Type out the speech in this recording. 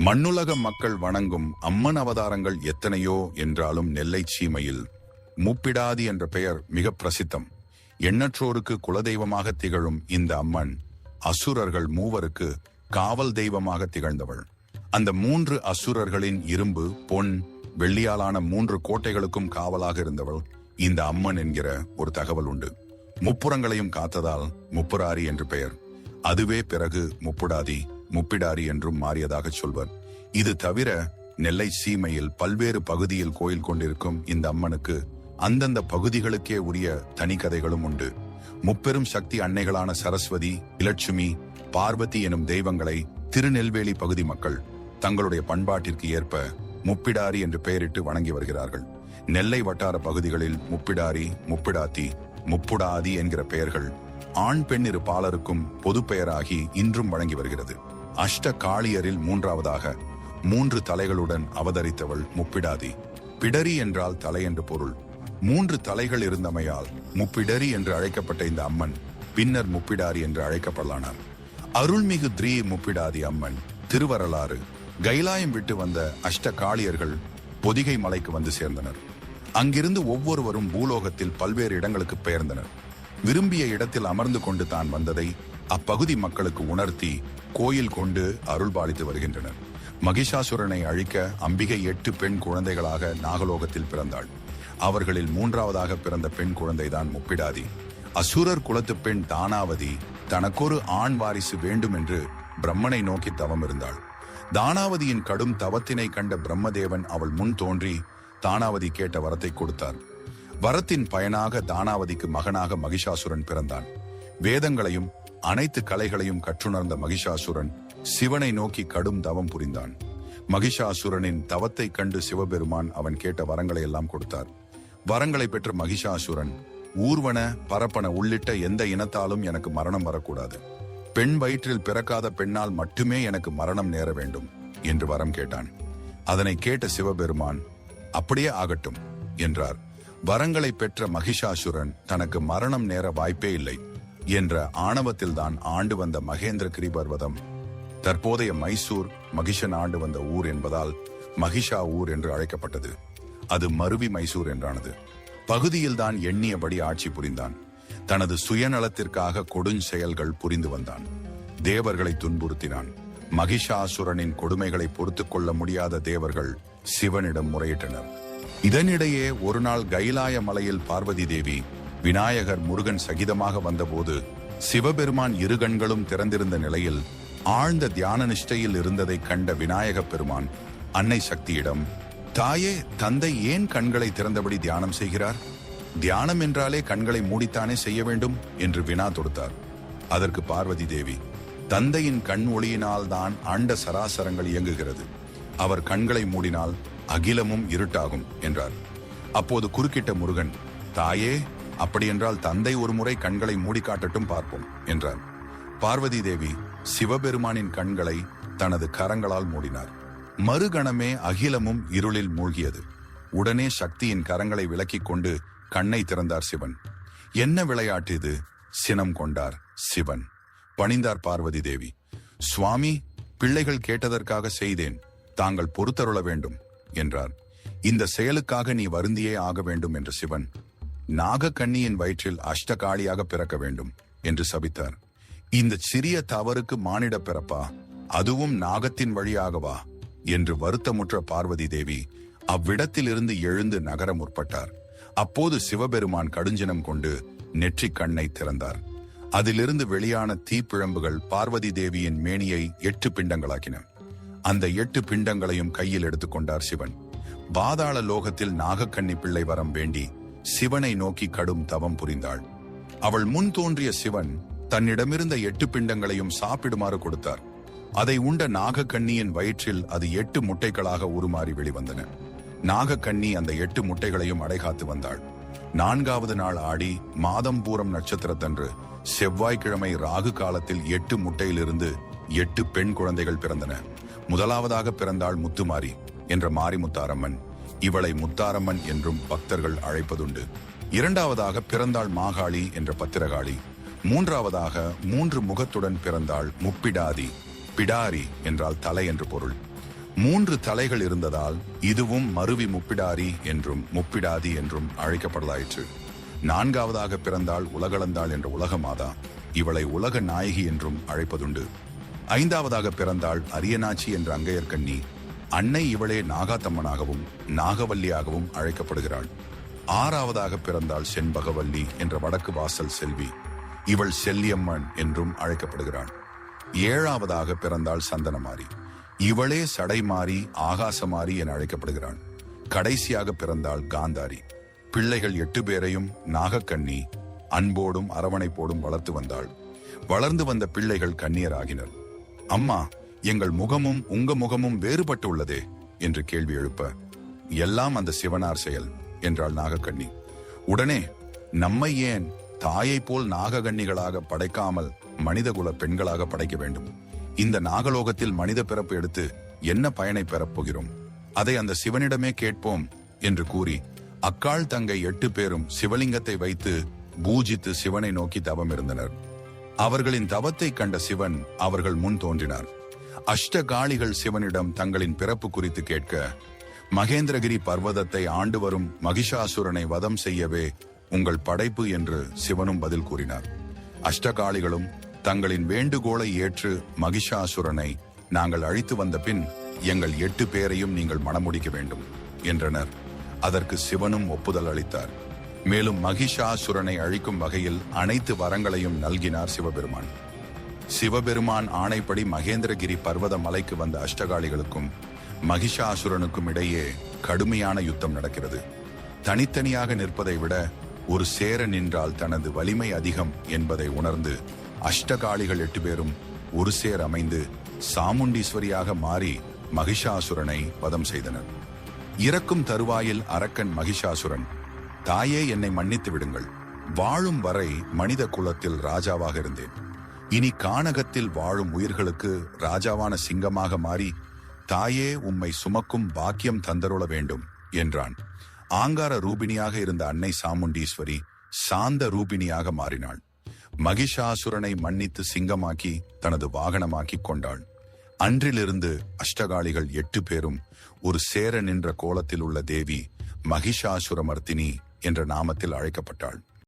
மண்ணுலக மக்கள் வணங்கும் அம்மன் அவதாரங்கள் எத்தனையோ என்றாலும் நெல்லை சீமையில். முப்பிடாதி என்ற பெயர் மிக பிரசித்தம். எண்ணற்றோருக்கு குலதெய்வமாக திகழும் இந்த அம்மன் அசுரர்கள் மூவருக்கு காவல் தெய்வமாக திகழ்ந்தவள். அந்த மூன்று அசுரர்களின் இரும்பு பொன் வெள்ளியாலான மூன்று கோட்டைகளுக்கும் காவலாக இருந்தவள் இந்த அம்மன் என்கிற ஒரு தகவல் உண்டு. முப்புறங்களையும் காத்ததால் முப்புராரி என்று பெயர். அதுவே பிறகு முப்புடாதி. முப்பிடாரி என்றும் மாறியதாக சொல்வர். இது தவிர நெல்லை சீமையில் பல்வேறு பகுதியில் கோயில் கொண்டிருக்கும் இந்த அம்மனுக்கு அந்தந்த பகுதிகளுக்கே உரிய தனி கதைகளும் உண்டு. முப்பெரும் சக்தி அன்னைகளான சரஸ்வதி இலட்சுமி பார்வதி எனும் தெய்வங்களை திருநெல்வேலி பகுதி மக்கள் தங்களுடைய பண்பாட்டிற்கு ஏற்ப முப்பிடாரி என்று பெயரிட்டு வணங்கி வருகிறார்கள். நெல்லை வட்டார பகுதிகளில் முப்பிடாரி முப்பிடாத்தி முப்புடாதி என்கிற பெயர்கள் ஆண் பெண் இரு பாலருக்கும் பொது பெயராகி இன்றும் வழங்கி வருகிறது. அஷ்ட காளியரில் மூன்றாவதாக மூன்று தலைகளுடன் அவதரித்தவள் முப்பிடாதி. பிடரி என்றால் தலை என்று பொருள். மூன்று தலைகள் இருந்தமையால் முப்பிடரி என்று அழைக்கப்பட்ட இந்த அம்மன் பின்னர் முப்பிடாரி என்று அழைக்கப்படலானார். அருள்மிகு த்ரீ முப்பிடாதி அம்மன் திருவரலாறு கைலாயம் விட்டு வந்த அஷ்ட காளியர்கள் பொதிகை மலைக்கு வந்து சேர்ந்தனர். அங்கிருந்து ஒவ்வொருவரும் பூலோகத்தில் பல்வேறு இடங்களுக்கு பெயர்ந்தனர். விரும்பிய இடத்தில் அமர்ந்து கொண்டு தான் வந்ததை அப்பகுதி மக்களுக்கு உணர்த்தி கோயில் கொண்டு அருள்பாலித்து வருகின்றனர். மகிஷாசுரனை அழிக்க அம்பிகை எட்டு பெண் குழந்தைகளாக நாகலோகத்தில் பிறந்தாள். அவர்களில் மூன்றாவதாக பிறந்த பெண் குழந்தைதான் முப்பிடாதி. அசுரர் குலத்து பெண் தானாவதி தனக்கொரு ஆண் வாரிசு வேண்டும் என்று பிரம்மனை நோக்கி தவம் இருந்தாள். தானாவதியின் கடும் தவத்தினை கண்ட பிரம்மதேவன் அவள் முன் தோன்றி தானாவதி கேட்ட வரத்தை கொடுத்தார். வரத்தின் பயனாக தானாவதிக்கு மகனாக மகிஷாசுரன் பிறந்தான். வேதங்களையும் அனைத்து கலைகளையும் கற்றுணர்ந்த மகிஷாசுரன் சிவனை நோக்கி கடும் தவம் புரிந்தான். மகிஷாசுரனின் தவத்தை கண்டு சிவபெருமான் அவன் கேட்ட வரங்களை எல்லாம் கொடுத்தார். வரங்களை பெற்ற மகிஷாசுரன் ஊர்வன பரப்பன உள்ளிட்ட எந்த இனத்தாலும் எனக்கு மரணம் வரக்கூடாது. பெண் வயிற்றில் பிறக்காத பெண்ணால் மட்டுமே எனக்கு மரணம் நேர வேண்டும் என்று வரம் கேட்டான். அதனை கேட்ட சிவபெருமான் அப்படியே ஆகட்டும் என்றார். வரங்களை பெற்ற மகிஷாசுரன் தனக்கு மரணம் நேர வாய்ப்பே இல்லை. என்ற ஆணவத்தில்தான் ஆண்டு வந்த மகேந்திர கிரிபர்வதம். தற்போதைய மைசூர் மகிஷன் ஆண்டு வந்த ஊர் என்பதால் மகிஷா ஊர் என்று அழைக்கப்பட்டது. அது மருவி மைசூர் என்றானது. பகுதியில்தான் எண்ணியபடி ஆட்சி புரிந்தான். தனது சுயநலத்திற்காக கொடுஞ்செயல்கள் புரிந்து வந்தான். தேவர்களை துன்புறுத்தினான். மகிஷாசுரனின் கொடுமைகளை பொறுத்துக் கொள்ள முடியாத தேவர்கள் சிவனிடம் முறையிட்டனர். இதனிடையே ஒரு நாள் கைலாய மலையில் பார்வதி தேவி விநாயகர் முருகன் சகிதமாக வந்தபோது சிவபெருமான் இரு கண்களும் திறந்திருந்த நிலையில் ஆழ்ந்த தியான நிஷ்டையில் இருந்ததை கண்ட விநாயக பெருமான் அன்னை சக்தியிடம் தாயே தந்தை ஏன் கண்களை திறந்தபடி தியானம் செய்கிறார்? தியானம் என்றாலே கண்களை மூடித்தானே செய்ய வேண்டும்? என்று வினா தொடுத்தார். அதற்கு பார்வதி தேவி தந்தையின் கண் ஒளியினால் தான் ஆண்ட சராசரங்கள் இயங்குகிறது. அவர் கண்களை மூடினால் அகிலமும் இருட்டாகும் என்றார். அப்போது குறுக்கிட்ட முருகன் தாயே அப்படியென்றால் தந்தை ஒரு முறை கண்களை மூடி காட்டட்டும் பார்ப்போம் என்றார். பார்வதி தேவி சிவபெருமானின் கண்களை தனது கரங்களால் மூடினார். மறுகணமே அகிலமும் இருளில் மூழ்கியது. உடனே சக்தியின் கரங்களை விலக்கிக் கொண்டு கண்ணை திறந்தார் சிவன். என்ன விளையாட்டு இது? சினம் கொண்டார் சிவன். பணிந்தார் பார்வதி தேவி சுவாமி பிள்ளைகள் கேட்டதற்காக செய்தேன் தாங்கள் பொறுத்தருள வேண்டும் என்றார். இந்த செயலுக்காக நீ வருந்தியே ஆக வேண்டும் என்ற சிவன் நாகக்கண்ணியின் வயிற்றில் அஷ்டகாளியாக பிறக்க வேண்டும் என்று சபித்தார். இந்த சிறிய தவறுக்கு மானிட பிறப்பா? அதுவும் நாகத்தின் வழியாகவா? என்று வருத்தமுற்ற பார்வதி தேவி அவ்விடத்திலிருந்து எழுந்து நகர முற்பட்டார். அப்போது சிவபெருமான் கடுஞ்சினம் கொண்டு நெற்றிக் கண்ணை திறந்தார். அதிலிருந்து வெளியான தீப்பிழம்புகள் பார்வதி தேவியின் மேனியை எட்டு பிண்டங்களாக்கின. அந்த எட்டு பிண்டங்களையும் கையில் எடுத்துக்கொண்டார் சிவன். பாதாள லோகத்தில் நாகக்கண்ணி பிள்ளை வரம் வேண்டி சிவனை நோக்கி கடும் தவம் புரிந்தாள். அவள் முன் தோன்றிய சிவன் தன்னிடமிருந்த எட்டு பிண்டங்களையும் சாப்பிடுமாறு கொடுத்தார். அதை உண்ட நாகக்கண்ணியின் வயிற்றில் அது எட்டு முட்டைகளாக உருமாறி வெளிவந்தன. நாகக்கண்ணி அந்த எட்டு முட்டைகளையும் அடைகாத்து வந்தாள். நான்காவது நாள் ஆடி மாதம் பூரம் நட்சத்திரத்தன்று செவ்வாய்க்கிழமை ராகு காலத்தில் எட்டு முட்டையிலிருந்து எட்டு பெண் குழந்தைகள் பிறந்தன. முதலாவதாக பிறந்தாள் முத்துமாரி என்ற மாரிமுத்தாரம்மன். இவளை முத்தாரம்மன் என்றும் பக்தர்கள் அழைப்பதுண்டு. இரண்டாவதாக பிறந்தாள் மாகாளி என்ற பத்திரகாளி. மூன்றாவதாக மூன்று முகத்துடன் பிறந்தாள் முப்பிடாதி பிடாரி என்றால் தலை என்று பொருள். மூன்று தலைகள் இருந்ததால் இதுவும் மருவி முப்பிடாரி என்றும் முப்பிடாதி என்றும் அழைக்கப்படலாயிற்று. நான்காவதாக பிறந்தாள் உலகளந்தாள் என்ற உலக மாதா இவளை உலக நாயகி என்றும் அழைப்பதுண்டு. ஐந்தாவதாக பிறந்தாள் அரியநாச்சி என்ற அங்கையர்கண்ணி அன்னை இவளே நாகாத்தம்மனாகவும் நாகவல்லியாகவும் அழைக்கப்படுகிறாள். ஆறாவதாக பிறந்தாள் செண்பகவல்லி என்ற வடக்கு வாசல் செல்வி இவள் செல்லியம்மன் என்றும் அழைக்கப்படுகிறாள். ஏழாவதாக பிறந்தாள் சந்தனமாரி இவளே சடைமாரி ஆகாசமாரி என அழைக்கப்படுகிறாள். கடைசியாக பிறந்தாள் காந்தாரி. பிள்ளைகள் எட்டு பேரையும் நாகக்கண்ணி அன்போடும் அரவணைப்போடும் வளர்த்து வந்தாள். வளர்ந்து வந்த பிள்ளைகள் கண்ணியராகினர் அம்மா எங்கள் முகமும் உங்க முகமும் வேறுபட்டு உள்ளதே என்று கேள்வி எழுப்ப எல்லாம் அந்த சிவனார் செயல் என்றாள் நாகக்கண்ணி. உடனே நம்மை ஏன் தாயைப் போல் நாககண்ணிகளாக படைக்காமல் மனிதகுல பெண்களாக படைக்க வேண்டும்? இந்த நாகலோகத்தில் மனித பிறப்பு எடுத்து என்ன பயனை பெறப்போகிறோம் அதை அந்த சிவனிடமே கேட்போம் என்று கூறி அக்காள் தங்கை எட்டு பேரும் சிவலிங்கத்தை வைத்து பூஜித்து சிவனை நோக்கி தவம் இருந்தனர் அவர்களின் தவத்தை கண்ட சிவன் அவர்கள் முன் தோன்றினார். அஷ்டகாளிகள் சிவனிடம் தங்களின் பிறப்பு குறித்து கேட்க மகேந்திரகிரி பர்வதத்தை ஆண்டு வரும் மகிஷாசுரனை வதம் செய்யவே உங்கள் படைப்பு என்று சிவனும் பதில் கூறினார். அஷ்டகாளிகளும் தங்களின் வேண்டுகோளை ஏற்று மகிஷாசுரனை நாங்கள் அழித்து வந்த பின் எங்கள் எட்டு பேரையும் நீங்கள் மணமுடிக்க வேண்டும் என்றனர். அதற்கு சிவனும் ஒப்புதல் அளித்தார். மேலும் மகிஷாசுரனை அழிக்கும் வகையில் அனைத்து வரங்களையும் நல்கினார் சிவபெருமான். சிவபெருமான் ஆணைப்படி மகேந்திரகிரி பர்வத மலைக்கு வந்த அஷ்டகாளிகளுக்கும் மகிஷாசுரனுக்கும் இடையே கடுமையான யுத்தம் நடக்கிறது. தனித்தனியாக நிற்பதை விட ஒரு சேர நின்றால் தனது வலிமை அதிகம் என்பதை உணர்ந்து அஷ்டகாளிகள் எட்டு பேரும் ஒரு சேர் அமைந்து சாமுண்டீஸ்வரியாக மாறி மகிஷாசுரனை வதம் செய்தனர். இறக்கும் தருவாயில் அரக்கன் மகிஷாசுரன் தாயே என்னை மன்னித்து விடுங்கள். வாழும் வரை மனித குலத்தில் ராஜாவாக இருந்தேன். இனி கானகத்தில் வாழும் உயிர்களுக்கு ராஜாவான சிங்கமாக மாறி தாயே உம்மை சுமக்கும் பாக்கியம் தந்தருள வேண்டும் என்றான். ஆங்கார ரூபிணியாக இருந்த அன்னை சாமுண்டீஸ்வரி சாந்த ரூபிணியாக மாறினாள். மகிஷாசுரனை மன்னித்து சிங்கமாக்கி தனது வாகனமாக்கிக் கொண்டாள். அன்றிலிருந்து அஷ்டகாளிகள் எட்டு பேரும் ஒரு சேர நின்ற கோலத்தில் உள்ள தேவி மகிஷாசுரமர்த்தினி என்ற நாமத்தில் அழைக்கப்பட்டாள்.